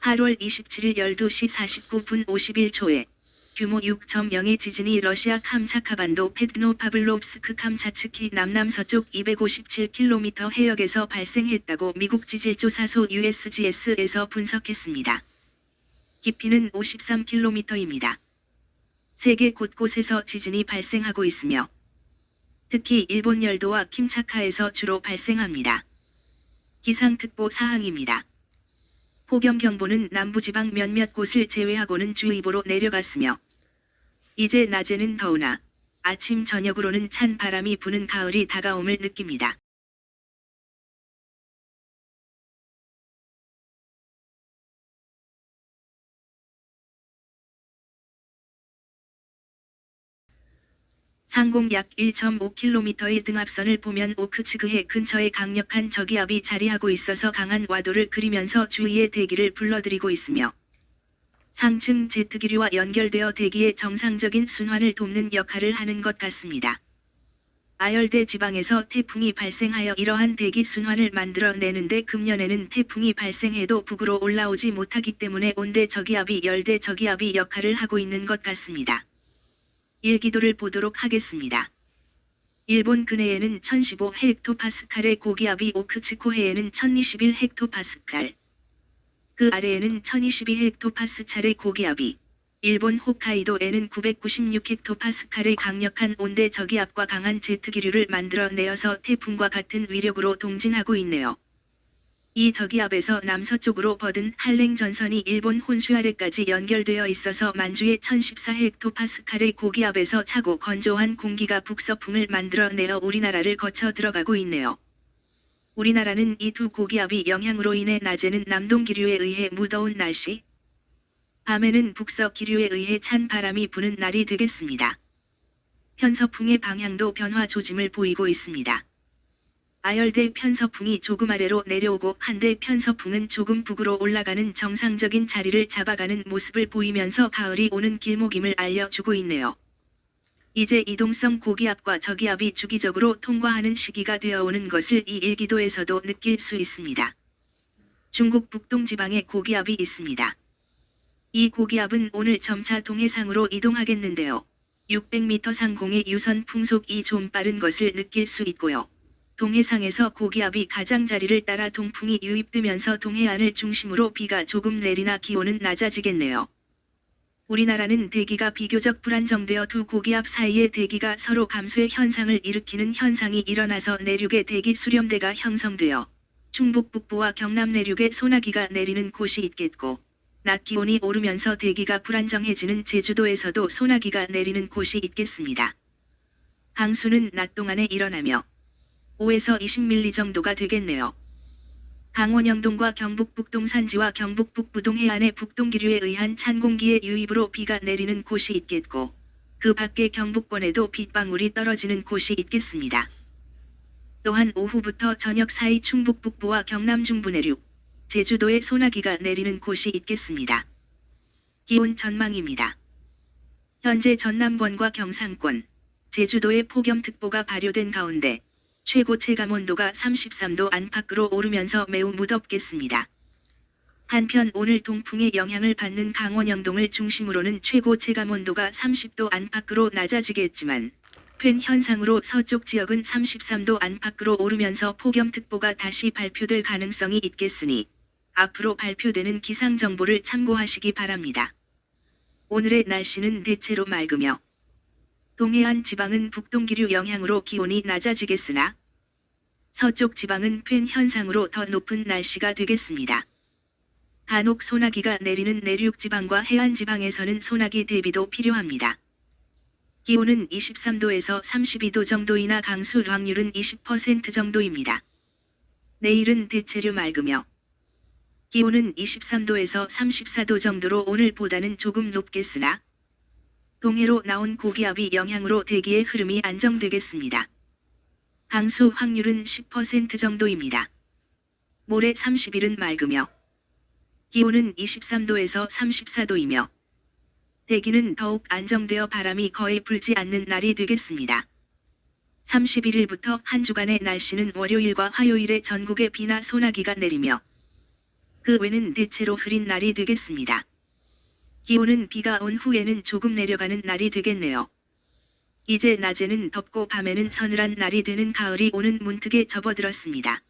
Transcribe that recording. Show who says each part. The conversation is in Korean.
Speaker 1: 8월 27일 12시 49분 51초에 규모 6.0의 지진이 러시아 캄차카반도 페드노파블롭스크 캄차츠키 남남서쪽 257km 해역에서 발생했다고 미국 지질조사소 USGS에서 분석했습니다. 깊이는 53km입니다. 세계 곳곳에서 지진이 발생하고 있으며 특히 일본 열도와 킴차카에서 주로 발생합니다. 기상특보 사항입니다. 폭염경보는 남부지방 몇몇 곳을 제외하고는 주의보로 내려갔으며 이제 낮에는 더우나 아침 저녁으로는 찬 바람이 부는 가을이 다가옴을 느낍니다. 상공 약 1.5km의 등압선을 보면 오크츠그해 근처에 강력한 저기압이 자리하고 있어서 강한 와도를 그리면서 주위의 대기를 불러들이고 있으며 상층 제트기류와 연결되어 대기의 정상적인 순환을 돕는 역할을 하는 것 같습니다. 아열대 지방에서 태풍이 발생하여 이러한 대기 순환을 만들어내는데 금년에는 태풍이 발생해도 북으로 올라오지 못하기 때문에 온대 저기압이 열대 저기압이 역할을 하고 있는 것 같습니다. 일기도를 보도록 하겠습니다. 일본 근해에는 1015 헥토파스칼의 고기압이 오크츠코 해에는 1021 헥토파스칼, 그 아래에는 1022 헥토파스칼의 고기압이, 일본 홋카이도에는 996 헥토파스칼의 강력한 온대 저기압과 강한 제트기류를 만들어내어서 태풍과 같은 위력으로 동진하고 있네요. 이 저기압에서 남서쪽으로 뻗은 한랭 전선이 일본 혼슈 아래까지 연결되어 있어서 만주의 1014 헥토파스칼의 고기압에서 차고 건조한 공기가 북서풍을 만들어내어 우리나라를 거쳐 들어가고 있네요. 우리나라는 이 두 고기압이 영향으로 인해 낮에는 남동 기류에 의해 무더운 날씨, 밤에는 북서 기류에 의해 찬 바람이 부는 날이 되겠습니다. 편서풍의 방향도 변화 조짐을 보이고 있습니다. 아열대 편서풍이 조금 아래로 내려오고 한대 편서풍은 조금 북으로 올라가는 정상적인 자리를 잡아가는 모습을 보이면서 가을이 오는 길목임을 알려주고 있네요. 이제 이동성 고기압과 저기압이 주기적으로 통과하는 시기가 되어오는 것을 이 일기도에서도 느낄 수 있습니다. 중국 북동 지방에 고기압이 있습니다. 이 고기압은 오늘 점차 동해상으로 이동하겠는데요. 600m 상공의 유선 풍속이 좀 빠른 것을 느낄 수 있고요. 동해상에서 고기압이 가장자리를 따라 동풍이 유입되면서 동해안을 중심으로 비가 조금 내리나 기온은 낮아지겠네요. 우리나라는 대기가 비교적 불안정되어 두 고기압 사이의 대기가 서로 감소의 현상을 일으키는 현상이 일어나서 내륙의 대기 수렴대가 형성되어 충북 북부와 경남 내륙에 소나기가 내리는 곳이 있겠고 낮 기온이 오르면서 대기가 불안정해지는 제주도에서도 소나기가 내리는 곳이 있겠습니다. 강수는 낮 동안에 일어나며 5에서 20mm 정도가 되겠네요. 강원 영동과 경북 북동 산지와 경북 북부동 해안의 북동 기류에 의한 찬 공기의 유입으로 비가 내리는 곳이 있겠고 그 밖에 경북권에도 빗방울이 떨어지는 곳이 있겠습니다. 또한 오후부터 저녁 사이 충북 북부와 경남 중부 내륙, 제주도에 소나기가 내리는 곳이 있겠습니다. 기온 전망입니다. 현재 전남권과 경상권, 제주도에 폭염특보가 발효된 가운데 최고 체감 온도가 33도 안팎으로 오르면서 매우 무덥겠습니다. 한편 오늘 동풍의 영향을 받는 강원 영동을 중심으로는 최고 체감 온도가 30도 안팎으로 낮아지겠지만 팬 현상으로 서쪽 지역은 33도 안팎으로 오르면서 폭염특보가 다시 발표될 가능성이 있겠으니 앞으로 발표되는 기상 정보를 참고하시기 바랍니다. 오늘의 날씨는 대체로 맑으며 동해안 지방은 북동기류 영향으로 기온이 낮아지겠으나 서쪽 지방은 팬 현상으로 더 높은 날씨가 되겠습니다. 간혹 소나기가 내리는 내륙 지방과 해안 지방에서는 소나기 대비도 필요합니다. 기온은 23도에서 32도 정도이나 강수 확률은 20% 정도입니다. 내일은 대체로 맑으며 기온은 23도에서 34도 정도로 오늘보다는 조금 높겠으나 동해로 나온 고기압이 영향으로 대기의 흐름이 안정되겠습니다. 강수 확률은 10% 정도입니다. 모레 30일은 맑으며 기온은 23도에서 34도이며 대기는 더욱 안정되어 바람이 거의 불지 않는 날이 되겠습니다. 31일부터 한 주간의 날씨는 월요일과 화요일에 전국에 비나 소나기가 내리며 그 외는 대체로 흐린 날이 되겠습니다. 기온은 비가 온 후에는 조금 내려가는 날이 되겠네요. 이제 낮에는 덥고 밤에는 서늘한 날이 되는 가을이 오는 문턱에 접어들었습니다.